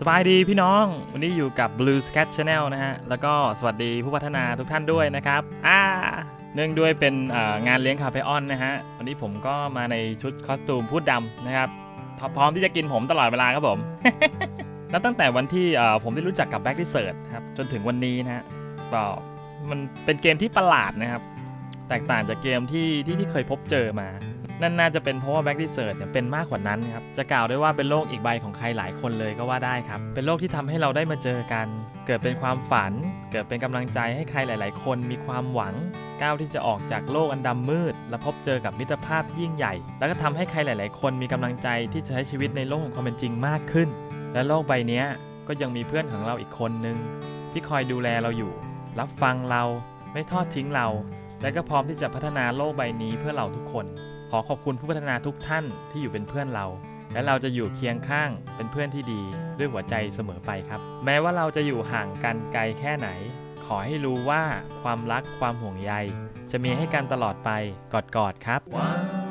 สบายดีพี่น้อง วันนี้อยู่กับ Blue Scat Channel นะฮะ แล้วก็สวัสดีผู้พัฒนาทุกท่านด้วยนะครับ อ่า เนื่องด้วยเป็นงานเลี้ยงคาเฟออนนะฮะ วันนี้ผมก็มาในชุดคอสตูมพูดดำนะครับ พร้อมที่จะกินผมตลอดเวลาครับผมแล้วตั้งแต่วันที่ผมได้รู้จักกับ Back d e s e r t ครับ จนถึงวันนี้นะฮะก็มันเป็นเกมที่ประหลาดนะครับ แตกต่างจากเกมที่ที่ที่เคยพบเจอมา นั่นน่าจะเป็นเพราะว่า Back d e s e r t เนี่ยเป็นมากกว่านั้นครับ จะกล่าวได้ว่าเป็นโลกอีกใบของใครหลายคนเลยก็ว่าได้ครับ เป็นโลกที่ทำให้เราได้มาเจอกัน เกิดเป็นความฝัน เกิดเป็นกำลังใจให้ใครหลาย ๆ คนมีความหวัง ก้าวที่จะออกจากโลกอันดำมืด และพบเจอกับมิตรภาพที่ยิ่งใหญ่ แล้วก็ทำให้ใครหลาย ๆ คนมีกำลังใจที่จะใช้ชีวิตในโลกแห่งความเป็นจริงมากขึ้น และโลกใบนี้ก็ยังมีเพื่อนของเราอีกคนนึงที่คอยดูแลเราอยู่ รับฟังเรา ไม่ทอดทิ้งเรา และก็พร้อมที่จะพัฒนาโลกใบนี้เพื่อเราทุกคน อขอบคุณผู้พัฒนาทุกท่านที่อยู่เป็นเพื่อนเรา และเราจะอยู่เคียงข้างเป็นเพื่อนที่ดีด้วยหัวใจเสมอไปครับ แม้ว่าเราจะอยู่ห่างกันไกลแค่ไหน ขอให้รู้ว่าความรักความห่วงใย จะมีให้กันตลอดไปกอดๆครับ wow.